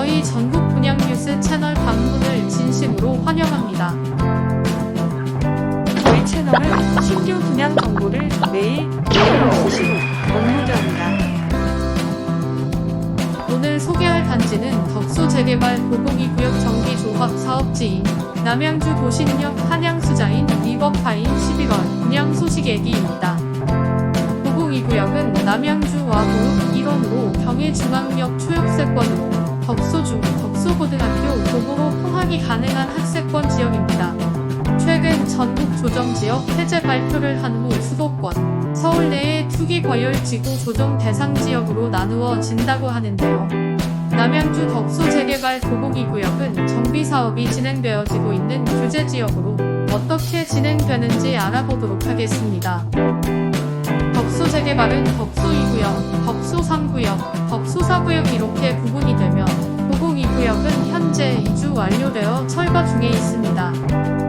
저희 전국 분양 뉴스 채널 방문을 진심으로 환영합니다. 저희 채널은 신규 분양 정보를 매일 주시고 업무자입니다. 오늘 소개할 단지는 덕소 재개발 고봉이구역 정비 조합 사업지인 남양주 도신역 한양수자인 리버파인 11월 분양 소식얘기입니다. 고봉이구역은 남양주 와구 일원으로 경의중앙역 초역세권으로 고등학교 도보로 통학이 가능한 학세권 지역입니다. 최근 전국 조정지역 해제 발표를 한 후 수도권, 서울 내의 투기 과열지구 조정 대상 지역으로 나누어진다고 하는데요. 남양주 덕소 재개발 도봉이구역은 정비 사업이 진행되어지고 있는 규제 지역으로 어떻게 진행되는지 알아보도록 하겠습니다. 덕소 재개발은 덕소 2구역, 덕소 3구역, 덕소 4구역 이렇게 구분이 되며 현재 이주 완료되어 철거 중에 있습니다.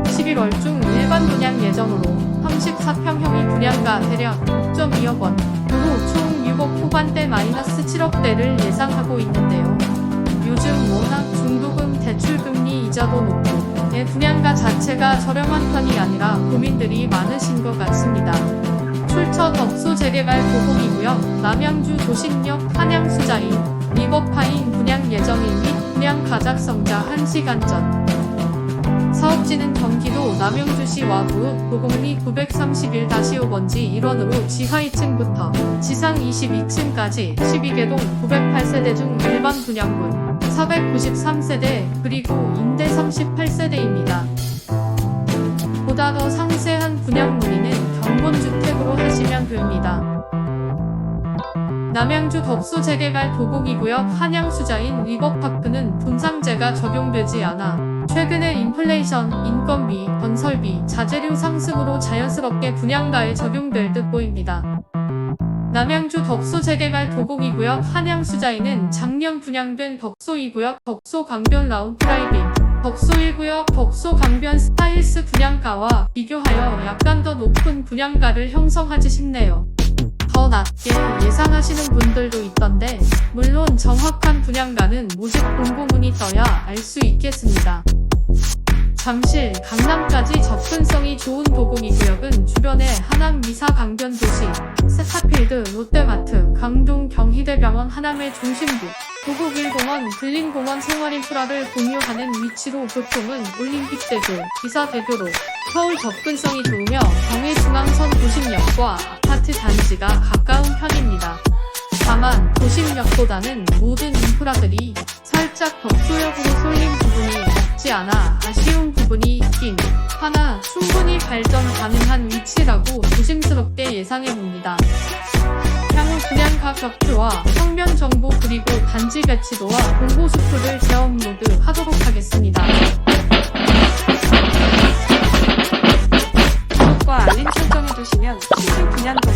11월 중 일반 분양 예정으로 34평형이 분양가 대략 6.2억 원, 으로 총 6억 후반대 마이너스 7억대를 예상하고 있는데요. 요즘 워낙 중도금 대출금리 이자도 높고 내 분양가 자체가 저렴한 편이 아니라 고민들이 많으신 것 같습니다. 출처 덕소 재개발 도봉이구역 남양주 도신역 한양수자인 리버파인 분양 예정일 및 분양 가작성자 1시간 전 사업지는 경기도 남양주시 와구 도곡리 931-5번지 1원으로 지하 2층부터 지상 22층까지 12개동 908세대 중 일반 분양분 493세대 그리고 임대 38세대입니다. 보다 더 상세한 분양 문의는 경본주택으로 하시면 됩니다. 남양주 덕소 재개발 도곡이구역 한양수자인 리버파크는 분상제가 적용되지 않아 최근의 인플레이션, 인건비, 건설비, 자재료 상승으로 자연스럽게 분양가에 적용될 듯 보입니다. 남양주 덕소 재개발 도곡이구역 한양수자인은 작년 분양된 덕소 2구역 덕소 강변 라운드라이빙 덕소 1구역 덕소 강변 스타일스 분양가와 비교하여 약간 더 높은 분양가를 형성하지 싶네요. 더 낮게 예상하시는 분들도 있던데 물론 정확한 분양가는 모집 공고문이 떠야 알 수 있겠습니다. 잠실, 강남까지 접근성이 좋은 도곡이 구역은 주변에 하남 미사 강변 도시, 세타필드, 롯데마트, 강동 경희대병원 하남의 중심부, 도곡 1공원, 근린공원 생활인프라를 공유하는 위치로 교통은 올림픽대교, 기사대교로 서울 접근성이 좋으며 경의중앙선 도심역과 아파트 단지가 가까운 편입니다. 다만 도심역보다는 모든 인프라들이 살짝 덕소역으로 쏠린 부분이 없지 않아 아쉬운 부분이 있긴 하나 충분히 발전 가능한 위치라고 조심스럽게 예상해봅니다. 단지가 격주와 평면 정보 그리고 반지 배치도와 공고 수표를 재업로드 하도록 하겠습니다. 구독과 알림 설정해주시면 실수 분양도